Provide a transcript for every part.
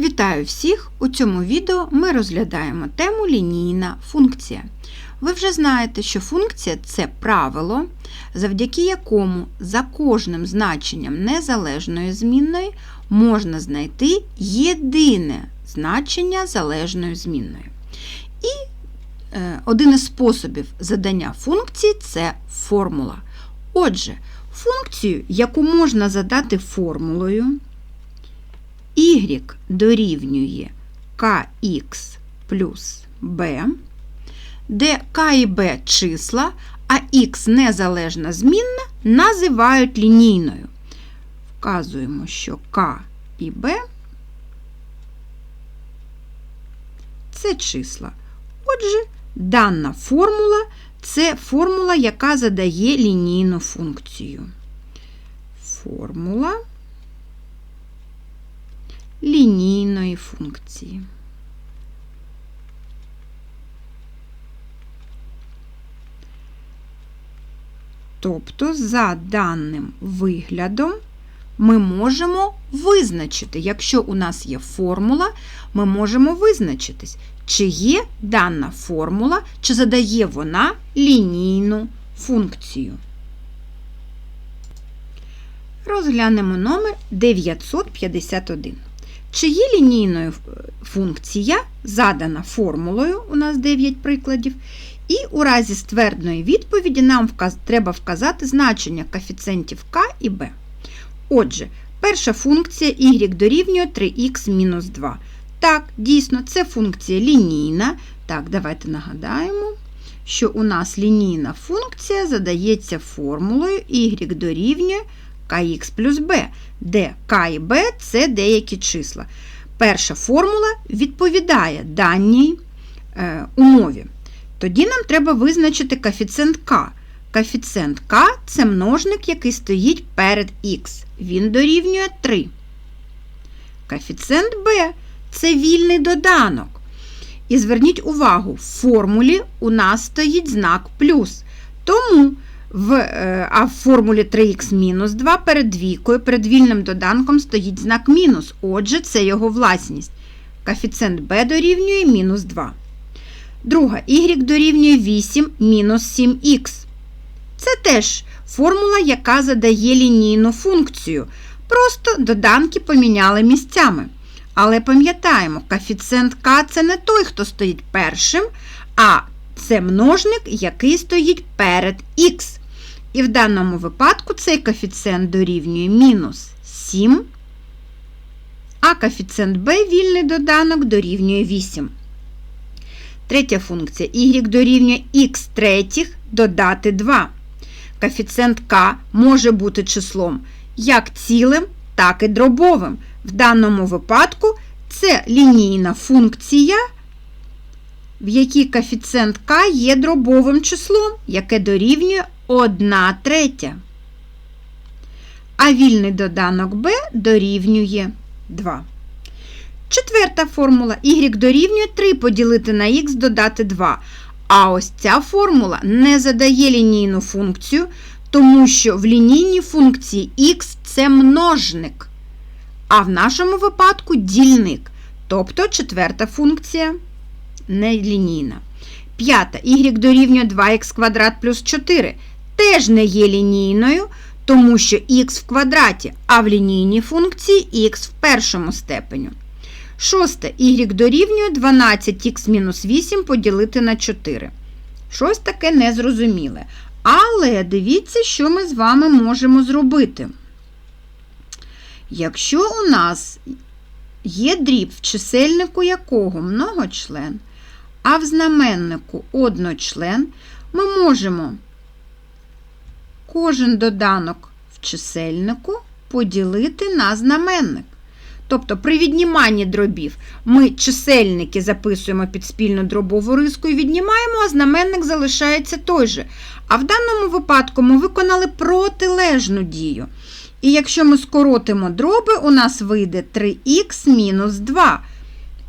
Вітаю всіх! У цьому відео ми розглядаємо тему лінійна функція. Ви вже знаєте, що функція це правило, завдяки якому за кожним значенням незалежної змінної можна знайти єдине значення залежної змінної. І е, один із способів задання функції це формула. Отже, функцію, яку можна задати формулою, y дорівнює kx плюс b, де k і b числа, а x незалежна змінна називають лінійною. Вказуємо, що k і b це числа. Отже, дана формула це формула, яка задає лінійну функцію. Формула лінійної функції. Тобто, за даним виглядом, ми можемо визначити, якщо у нас є формула, ми можемо визначитись, чи є дана формула, чи задає вона лінійну функцію. Розглянемо номер 951. Чи є лінійною функція, задана формулою, у нас 9 прикладів, і у разі ствердної відповіді нам вказ... треба вказати значення коефіцієнтів k і b. Отже, перша функція y дорівнює 3х-2. Так, дійсно, це функція лінійна. Так, давайте нагадаємо, що у нас лінійна функція задається формулою y дорівнює kx плюс b, де k і b це деякі числа. Перша формула відповідає даній е, умові. Тоді нам треба визначити коефіцієнт k. Коефіцієнт k це множник, який стоїть перед х. Він дорівнює 3. Коефіцієнт b це вільний доданок. І зверніть увагу, в формулі у нас стоїть знак плюс. Тому в, е, а в формулі 3х мінус 2 перед двійкою, перед вільним доданком стоїть знак мінус. Отже, це його власність. Коефіцієнт b дорівнює мінус 2. Друга y дорівнює 8 мінус 7х. Це теж формула, яка задає лінійну функцію. Просто доданки поміняли місцями. Але пам'ятаємо, коефіцієнт k це не той, хто стоїть першим, а це множник, який стоїть перед х. І в даному випадку цей коефіцієнт дорівнює мінус 7, а коефіцієнт b вільний доданок дорівнює 8. Третя функція y дорівнює х третіх додати 2. Коефіцієнт k може бути числом як цілим, так і дробовим. В даному випадку це лінійна функція, в якій коефіцієнт k є дробовим числом, яке дорівнює 1 третя. А вільний доданок b дорівнює 2. Четверта формула y дорівнює 3 поділити на х додати 2. А ось ця формула не задає лінійну функцію, тому що в лінійній функції х це множник. А в нашому випадку дільник. Тобто четверта функція нелінійна. П'ята y дорівнює 2х квадрат плюс 4 теж не є лінійною, тому що х в квадраті, а в лінійній функції х в першому степеню. Шосте y дорівнює 12х-8 поділити на 4. Щось таке незрозуміле. Але дивіться, що ми з вами можемо зробити. Якщо у нас є дріб, в чисельнику якого многочлен, а в знаменнику одночлен, ми можемо кожен доданок в чисельнику поділити на знаменник. Тобто при відніманні дробів ми чисельники записуємо під спільну дробову риску і віднімаємо, а знаменник залишається той же. А в даному випадку ми виконали протилежну дію. І якщо ми скоротимо дроби, у нас вийде 3х мінус 2.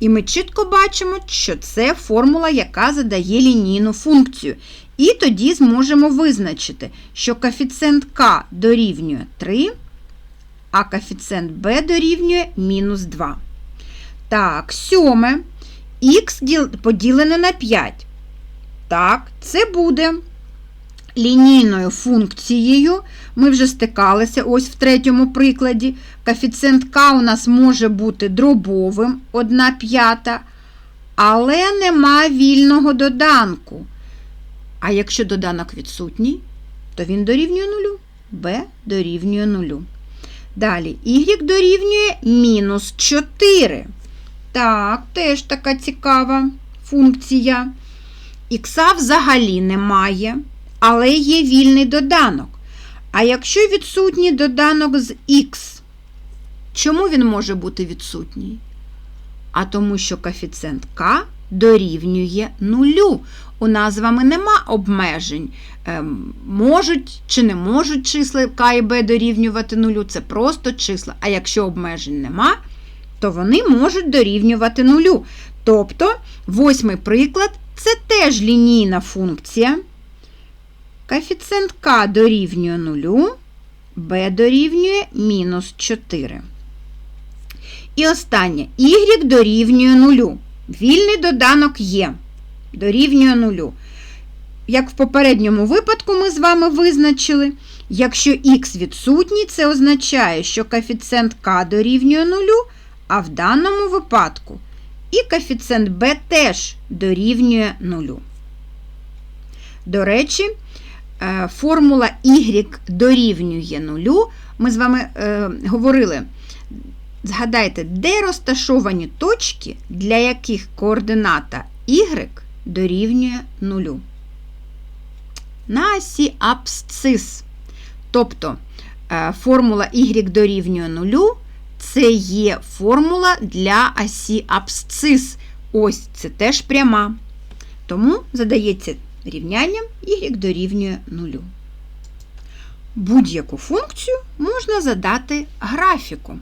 І ми чітко бачимо, що це формула, яка задає лінійну функцію. І тоді зможемо визначити, що коефіцієнт k дорівнює 3, а коефіцієнт b дорівнює мінус 2. Так, сьоме. Х поділене на 5. Так, це буде лінійною функцією. Ми вже стикалися ось в третьому прикладі. Коефіцієнт К у нас може бути дробовим 1 п'ята, але нема вільного доданку. А якщо доданок відсутній, то він дорівнює нулю. b дорівнює нулю. Далі y дорівнює мінус 4. Так, теж така цікава функція. Ікса взагалі немає, але є вільний доданок. А якщо відсутній доданок з х, чому він може бути відсутній? А тому, що коефіцієнт k дорівнює нулю. У нас з вами нема обмежень. Ем, можуть чи не можуть числа k і b дорівнювати нулю, це просто числа. А якщо обмежень нема, то вони можуть дорівнювати нулю. Тобто, восьмий приклад це теж лінійна функція. Коефіцієнт k дорівнює нулю, b дорівнює мінус 4. І останнє y дорівнює нулю. Вільний доданок є, дорівнює нулю. Як в попередньому випадку ми з вами визначили, якщо х відсутній, це означає, що коефіцієнт k дорівнює нулю, а в даному випадку і коефіцієнт b теж дорівнює нулю. До речі, формула y дорівнює нулю. Ми з вами е, говорили. Згадайте, де розташовані точки, для яких координата y дорівнює нулю. На осі абсцис. Тобто е, формула y дорівнює нулю це є формула для осі абсцис. Ось це теж пряма. Тому задається рівнянням y дорівнює нулю. Будь-яку функцію можна задати графіком.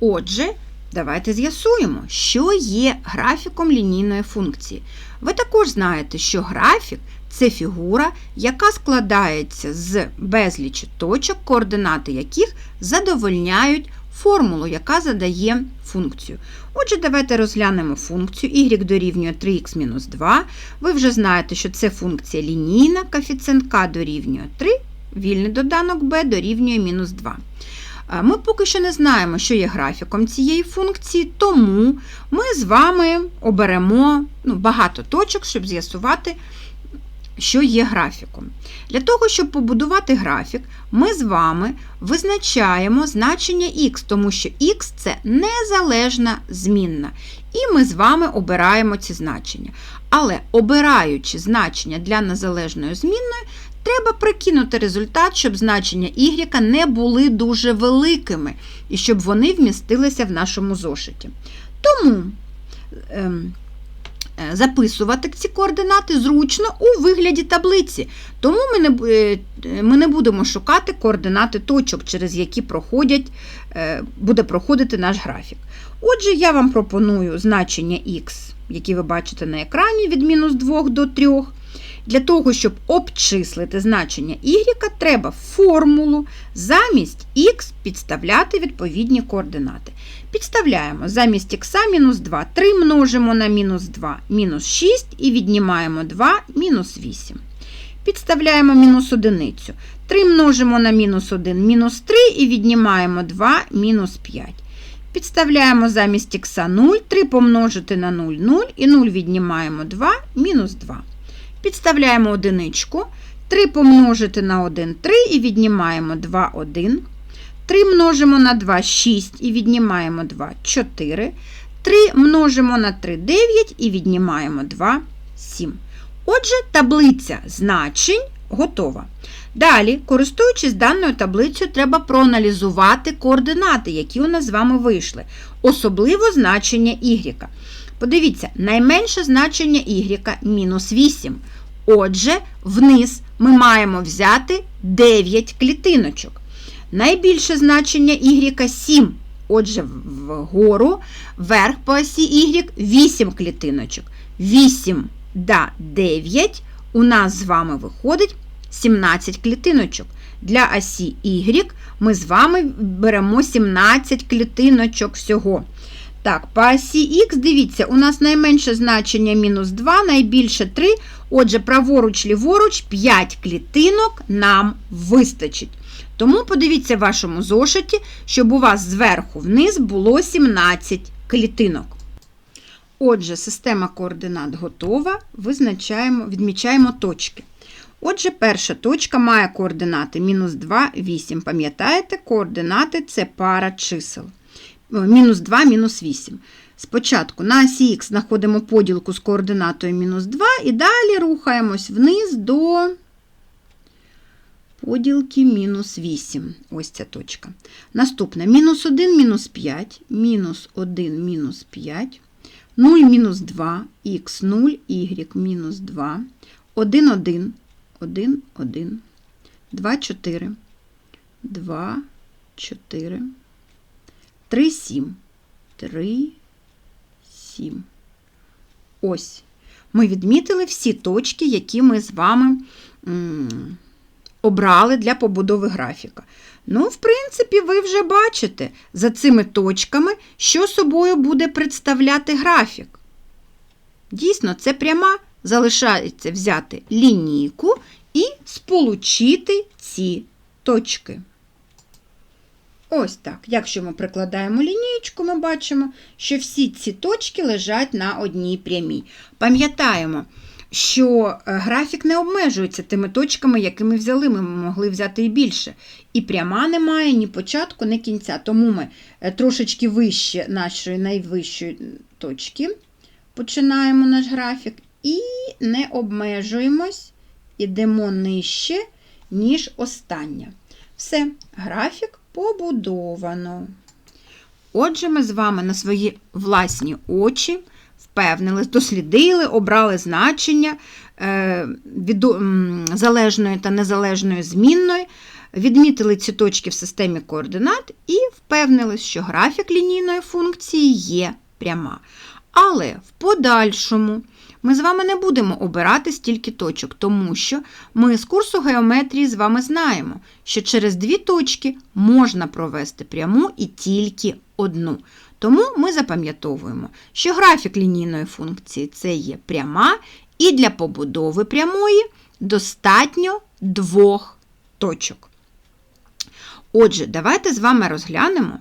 Отже, давайте з'ясуємо, що є графіком лінійної функції. Ви також знаєте, що графік це фігура, яка складається з безлічі точок, координати яких задовольняють формулу, яка задає функцію. Отже, давайте розглянемо функцію y дорівнює 3х-2. Ви вже знаєте, що це функція лінійна, коефіцієнт k дорівнює 3, вільний доданок b дорівнює мінус 2. Ми поки що не знаємо, що є графіком цієї функції, тому ми з вами оберемо ну, багато точок, щоб з'ясувати, що є графіком. Для того, щоб побудувати графік, ми з вами визначаємо значення х, тому що х це незалежна змінна. І ми з вами обираємо ці значення. Але обираючи значення для незалежної змінної, треба прикинути результат, щоб значення y не були дуже великими, і щоб вони вмістилися в нашому зошиті. Тому. Е, записувати ці координати зручно у вигляді таблиці. Тому ми не е, ми не будемо шукати координати точок, через які проходять, е, буде проходити наш графік. Отже, я вам пропоную значення х, які ви бачите на екрані від мінус 2 до 3. Для того, щоб обчислити значення y, треба в формулу замість х підставляти відповідні координати. Підставляємо замість х мінус 2, 3 множимо на мінус 2, мінус 6 і віднімаємо 2, мінус 8. Підставляємо мінус одиницю. 3 множимо на мінус 1, мінус 3 і віднімаємо 2, мінус 5. Підставляємо замість х 0, 3 помножити на 0, 0 і 0 віднімаємо 2, мінус 2. Підставляємо одиничку. 3 помножити на 1 3 і віднімаємо 2, 1. 3 множимо на 2 6 і віднімаємо 2 4. 3 множимо на 3 9 і віднімаємо 2 7. Отже, таблиця значень готова. Далі, користуючись даною таблицею, треба проаналізувати координати, які у нас з вами вийшли, особливо значення y. Подивіться, найменше значення y мінус 8. Отже, вниз ми маємо взяти 9 клітиночок. Найбільше значення y 7. Отже, вгору, вверх по осі y 8 клітиночок. 8 да 9 у нас з вами виходить 17 клітиночок. Для осі y ми з вами беремо 17 клітиночок всього. Так, по осі Х, дивіться, у нас найменше значення мінус 2, найбільше 3. Отже, праворуч, ліворуч 5 клітинок нам вистачить. Тому подивіться в вашому зошиті, щоб у вас зверху вниз було 17 клітинок. Отже, система координат готова, визначаємо, відмічаємо точки. Отже, перша точка має координати мінус 2, 8. Пам'ятаєте, координати це пара чисел. Мінус 2, мінус 8. Спочатку на осі Х знаходимо поділку з координатою мінус 2 і далі рухаємось вниз до поділки мінус 8. Ось ця точка. Наступне мінус 1, мінус 5, мінус 1, мінус 5, 0, мінус 2, х 0, y мінус 2, 1, 1, 1, 1, 2, 4, 2, 4, 3, 7, 3, 7. Ось. Ми відмітили всі точки, які ми з вами обрали для побудови графіка. Ну, в принципі, ви вже бачите за цими точками, що собою буде представляти графік. Дійсно, це пряма. Залишається взяти лінійку і сполучити ці точки. Ось так. Якщо ми прикладаємо лінієчку, ми бачимо, що всі ці точки лежать на одній прямій. Пам'ятаємо, що е, графік не обмежується тими точками, які ми взяли, ми могли взяти і більше. І пряма немає ні початку, ні кінця. Тому ми е, трошечки вище нашої найвищої точки починаємо наш графік і не обмежуємось, ідемо нижче, ніж остання. Все, графік побудовано. Отже, ми з вами на свої власні очі впевнились, дослідили, обрали значення е, залежної та незалежної змінної, відмітили ці точки в системі координат і впевнились, що графік лінійної функції є пряма. Але в подальшому ми з вами не будемо обирати стільки точок, тому що ми з курсу геометрії з вами знаємо, що через дві точки можна провести пряму і тільки одну. Тому ми запам'ятовуємо, що графік лінійної функції це є пряма, і для побудови прямої достатньо двох точок. Отже, давайте з вами розглянемо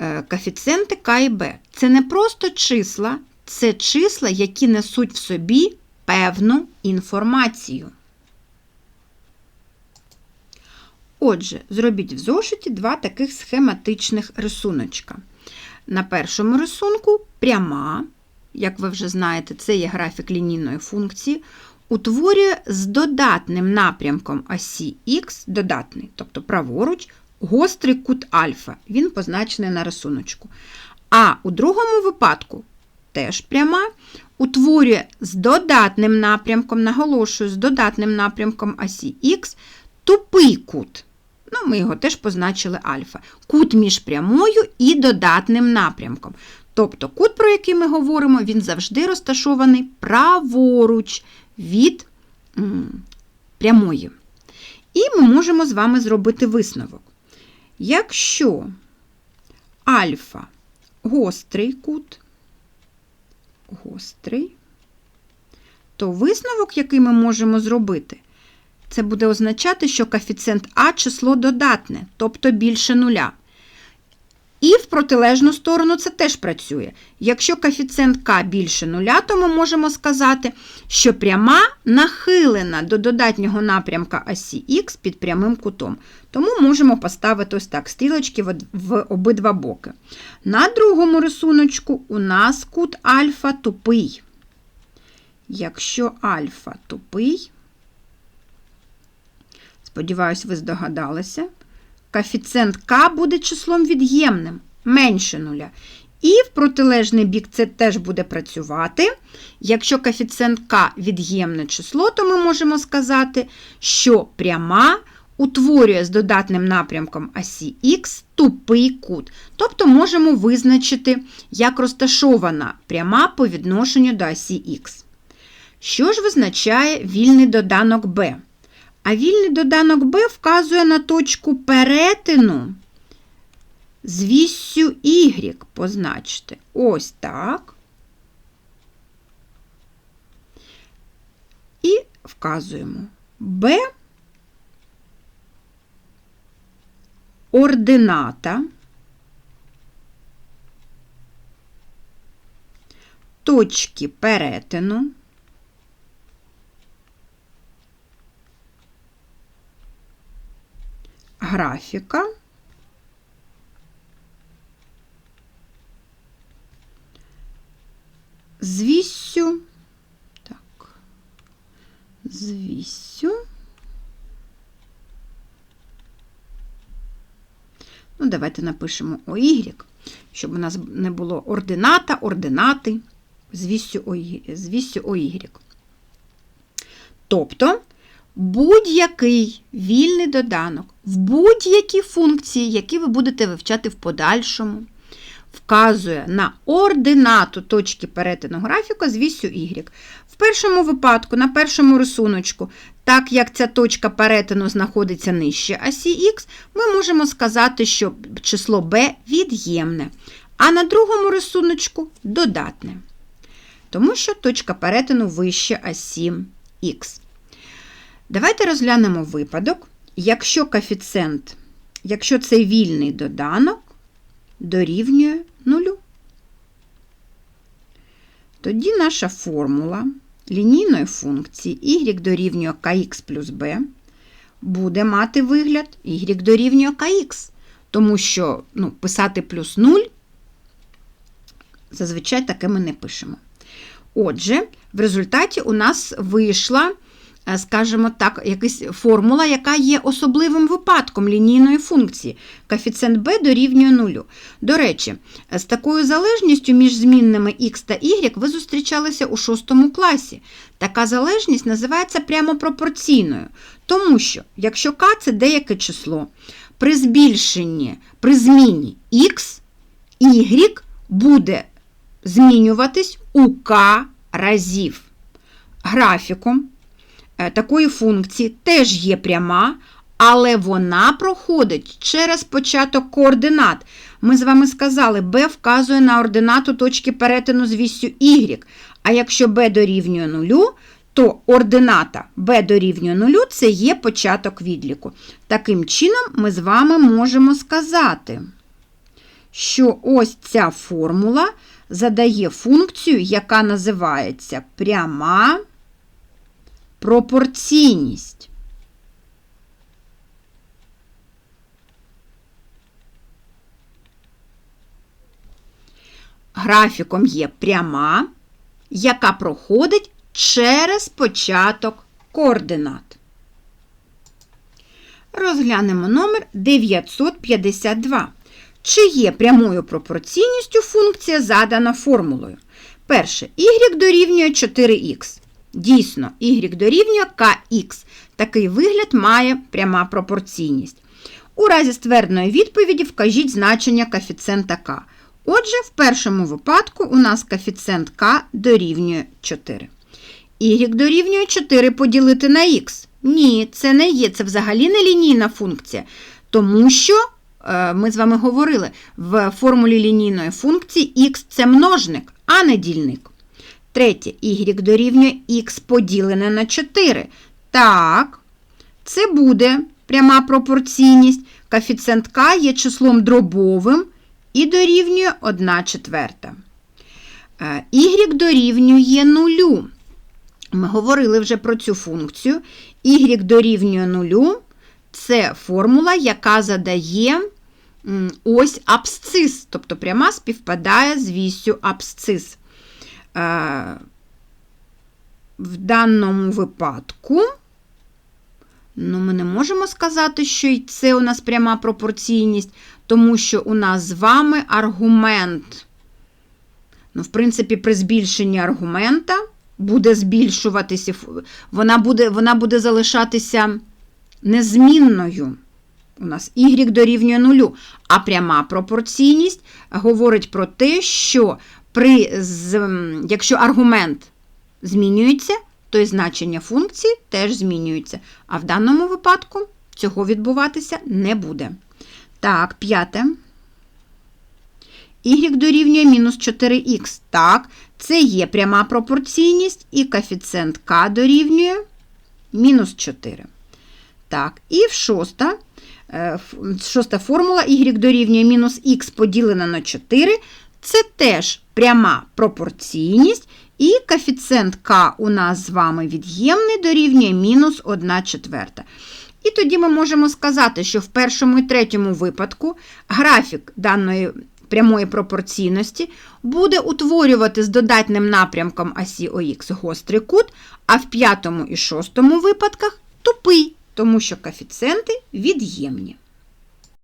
е, коефіцієнти К і Б. Це не просто числа, це числа, які несуть в собі певну інформацію. Отже, зробіть в зошиті два таких схематичних рисуночка. На першому рисунку пряма, як ви вже знаєте, це є графік лінійної функції, утворює з додатним напрямком осі Х, додатний, тобто праворуч, гострий кут альфа. Він позначений на рисуночку. А у другому випадку теж пряма, утворює з додатним напрямком, наголошую, з додатним напрямком осі Х тупий кут. Ну, Ми його теж позначили альфа. Кут між прямою і додатним напрямком. Тобто кут, про який ми говоримо, він завжди розташований праворуч від прямої. І ми можемо з вами зробити висновок. Якщо альфа гострий кут, гострий, то висновок, який ми можемо зробити, це буде означати, що коефіцієнт А число додатне, тобто більше нуля. І в протилежну сторону це теж працює. Якщо коефіцієнт К більше нуля, то ми можемо сказати, що пряма нахилена до додатнього напрямка осі Х під прямим кутом. Тому можемо поставити ось так стрілочки в обидва боки. На другому рисуночку у нас кут альфа тупий. Якщо альфа тупий, сподіваюсь, ви здогадалися коефіцієнт К буде числом від'ємним, менше нуля. І в протилежний бік це теж буде працювати. Якщо коефіцієнт К від'ємне число, то ми можемо сказати, що пряма утворює з додатним напрямком осі Х тупий кут. Тобто можемо визначити, як розташована пряма по відношенню до осі Х. Що ж визначає вільний доданок b? А вільний доданок b вказує на точку перетину з віссю y позначте. Ось так. І вказуємо b ордината точки перетину графіка. З віссю, так, з віссю, ну, давайте напишемо OY, щоб у нас не було ордината, ординати. З віссю OY. Тобто, будь-який вільний доданок в будь-які функції, які ви будете вивчати в подальшому, вказує на ординату точки перетину графіка з вісю y. В першому випадку, на першому рисуночку, так як ця точка перетину знаходиться нижче осі Х, ми можемо сказати, що число b від'ємне, а на другому рисуночку додатне. Тому що точка перетину вище осі Х. Давайте розглянемо випадок, якщо коефіцієнт, якщо це вільний доданок дорівнює нулю. Тоді наша формула лінійної функції y дорівнює kx плюс b буде мати вигляд y дорівнює kx, тому що ну, писати плюс 0 зазвичай таке ми не пишемо. Отже, в результаті у нас вийшла скажімо так, якась формула, яка є особливим випадком лінійної функції. Коефіцієнт b дорівнює нулю. До речі, з такою залежністю між змінними x та y ви зустрічалися у 6 класі. Така залежність називається прямо пропорційною. Тому що, якщо k – це деяке число, при збільшенні, при зміні x, y буде змінюватись у k разів. Графіком Е, такої функції теж є пряма, але вона проходить через початок координат. Ми з вами сказали, b вказує на ординату точки перетину з вісю y. А якщо b дорівнює нулю, то ордината b дорівнює нулю це є початок відліку. Таким чином, ми з вами можемо сказати, що ось ця формула задає функцію, яка називається пряма пропорційність. Графіком є пряма, яка проходить через початок координат. Розглянемо номер 952. Чи є прямою пропорційністю функція задана формулою? Перше, y дорівнює 4х. Дійсно, y дорівнює kx. Такий вигляд має пряма пропорційність. У разі ствердної відповіді вкажіть значення коефіцієнта k. Отже, в першому випадку у нас коефіцієнт k дорівнює 4. Y дорівнює 4 поділити на х. Ні, це не є, це взагалі не лінійна функція. Тому що, е, ми з вами говорили, в формулі лінійної функції х це множник, а не дільник. Третє, y дорівнює х поділене на 4. Так, це буде пряма пропорційність. Коефіцієнт k є числом дробовим і дорівнює 1 четверта. Е, y дорівнює 0. Ми говорили вже про цю функцію. y дорівнює 0 це формула, яка задає ось абсцис, тобто пряма співпадає з вісю абсцис. В даному випадку, ну, ми не можемо сказати, що це у нас пряма пропорційність, тому що у нас з вами аргумент. Ну, В принципі, при збільшенні аргумента буде збільшуватися, вона буде, вона буде залишатися незмінною. У нас y дорівнює нулю. А пряма пропорційність говорить про те, що при, якщо аргумент змінюється, то і значення функції теж змінюється. А в даному випадку цього відбуватися не буде. Так, п'яте. y дорівнює мінус 4х. Так, це є пряма пропорційність, і коефіцієнт k дорівнює мінус 4. Так, і в шоста, е, шоста формула y дорівнює мінус х поділено на 4. Це теж пряма пропорційність, і коефіцієнт k у нас з вами від'ємний дорівнює мінус 1 четверта. І тоді ми можемо сказати, що в першому і третьому випадку графік даної прямої пропорційності буде утворювати з додатним напрямком осі ОХ гострий кут, а в п'ятому і шостому випадках тупий, тому що коефіцієнти від'ємні.